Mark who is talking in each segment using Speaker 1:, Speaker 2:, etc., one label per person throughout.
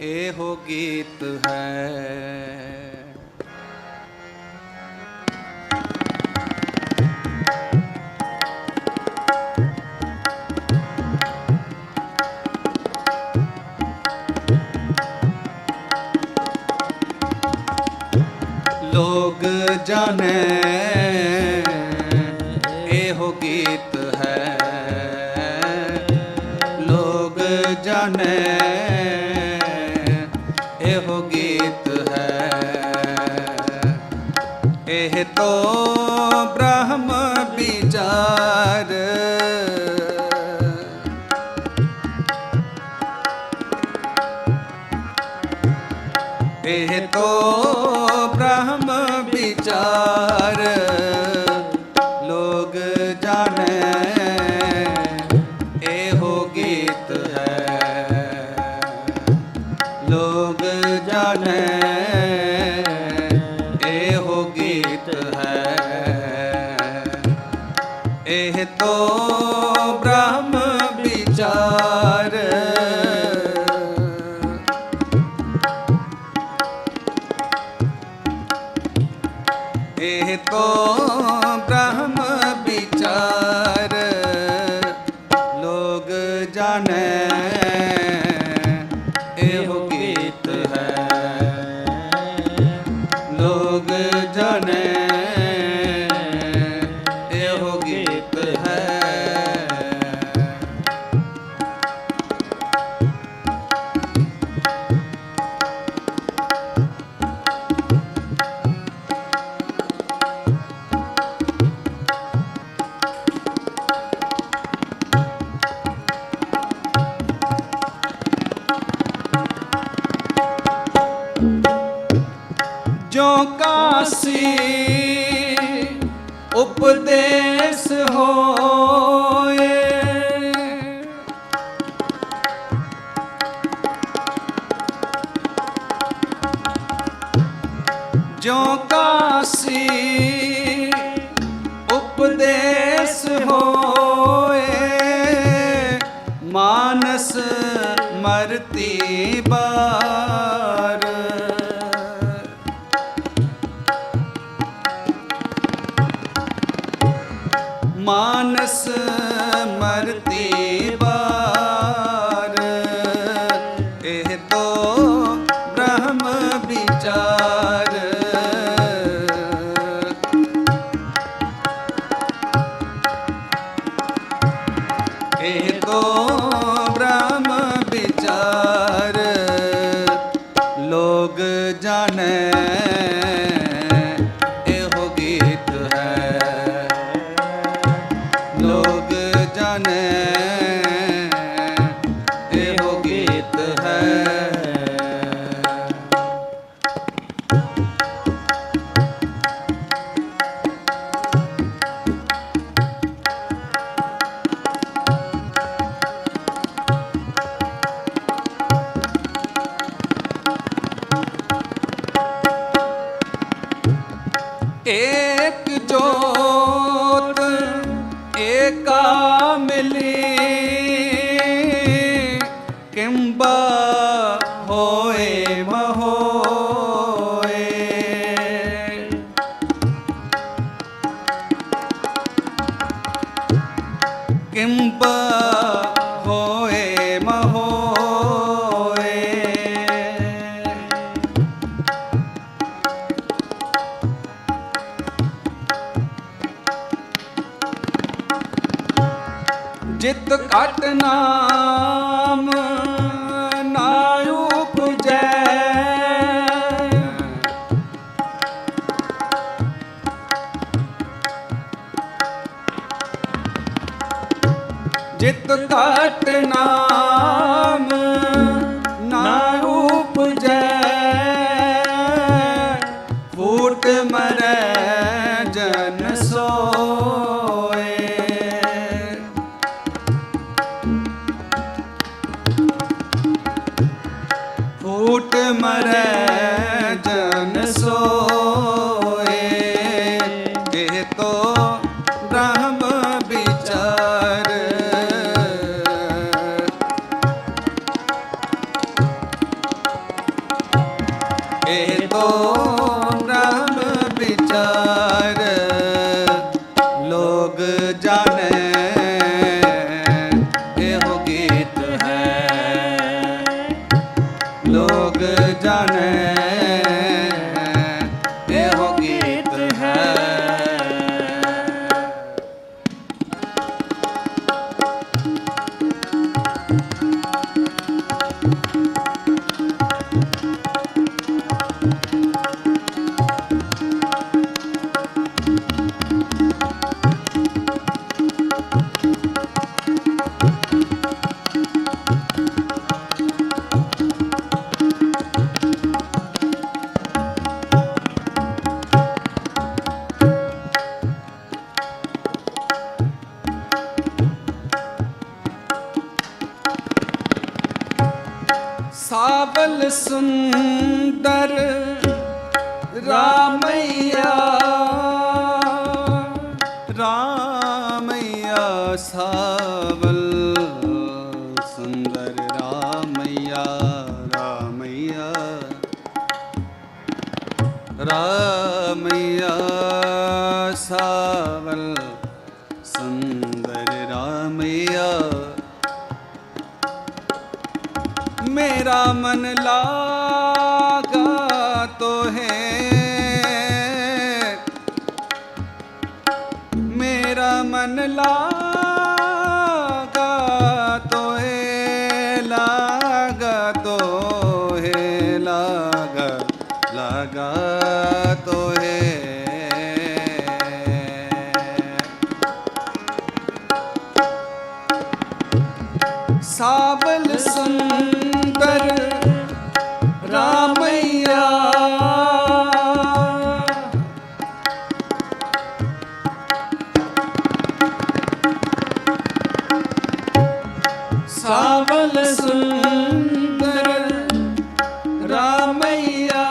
Speaker 1: ਇਹੋ ਗੀਤ ਹੈ। ਲੋਗ ਜਾਣੇ ਇਹੋ ਗੀਤ ਹੈ। ਲੋਗ ਜਾਣੇ ਹਿਤੋ ਬ੍ਰਹਮ ਵਿਚਾਰ। ਇਹ ਤੋ ਬ੍ਰਹਮ ਵਿਚਾਰ। todo Oh. Bamba আমার ਸਾਵਲ ਸੁੰਦਰ ਰਾਮਈਆ ਰਾਮਈਆ ਸਾਵਲ ਸੁੰਦਰ ਰਾਮਈਆ ਰਾਮਈਆ ਰਾਮਈਆ ਸਾਵਲ ਸੁੰਦਰ ਰਾਮਈਆ। मेरा मन लागा तो है। मेरा मन लागा तो है लागा तो है, लागा लागा तो है ਸਾਵਲ ਸੁੰਦਰ ਰਾਮਈਆ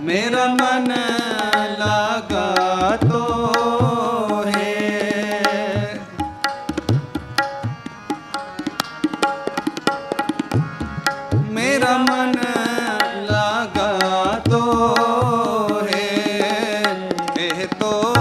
Speaker 1: ਮੇਰਾ ਮਨ ਲਾਗਾ ਤੋਰੇ ਮੇਰਾ ਮਨ ਲਾਗਾ ਤੋਰੇ ਇਹ ਤੋ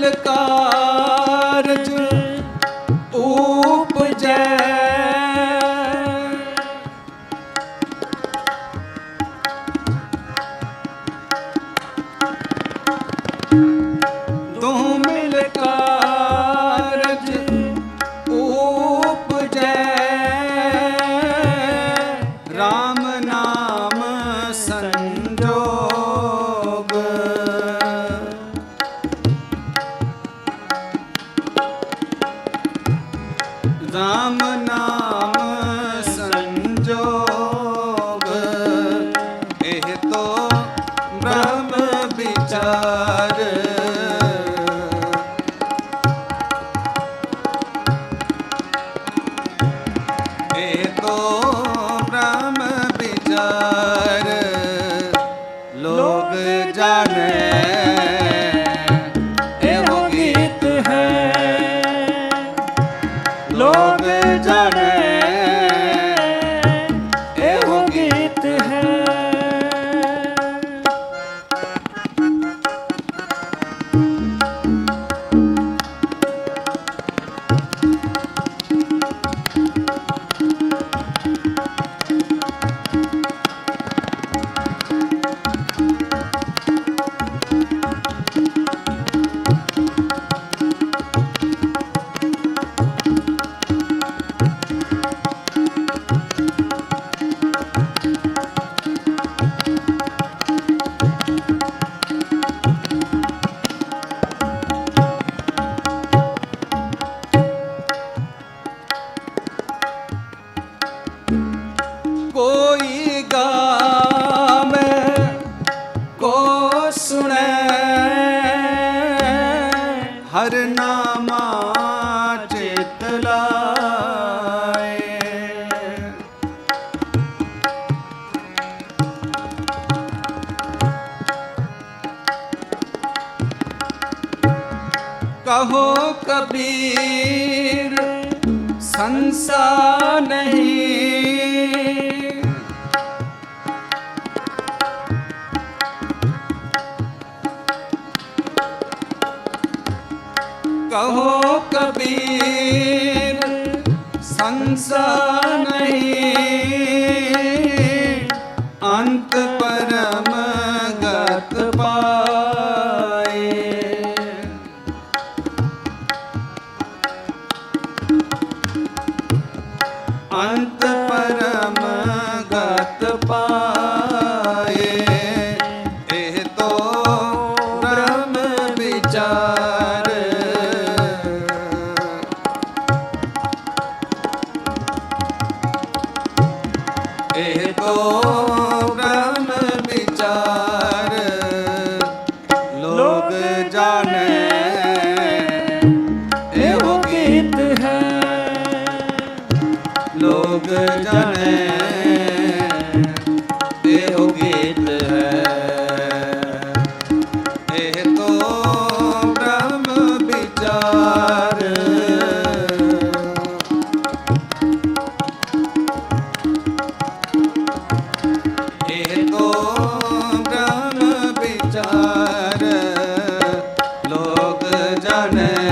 Speaker 1: ਦੋਹ ਕਾਹੋ ਕਬੀਰ ਸੰਸਾ ਨਹੀਂ। ਕਹੋ
Speaker 2: ਕਬੀਰ ਸੰਸਾ ਨਹੀਂ। ਲੋਕ ਜਾਣੈ ਇਹੋ ਗੀਤ
Speaker 1: ਇਹ ਤੋਂ ਬ੍ਰਹਮ ਇਹ ਤੋਂ ਬ੍ਰਹਮ ਵਿਚਾਰ। ਲੋਕ ਜਾਣੈ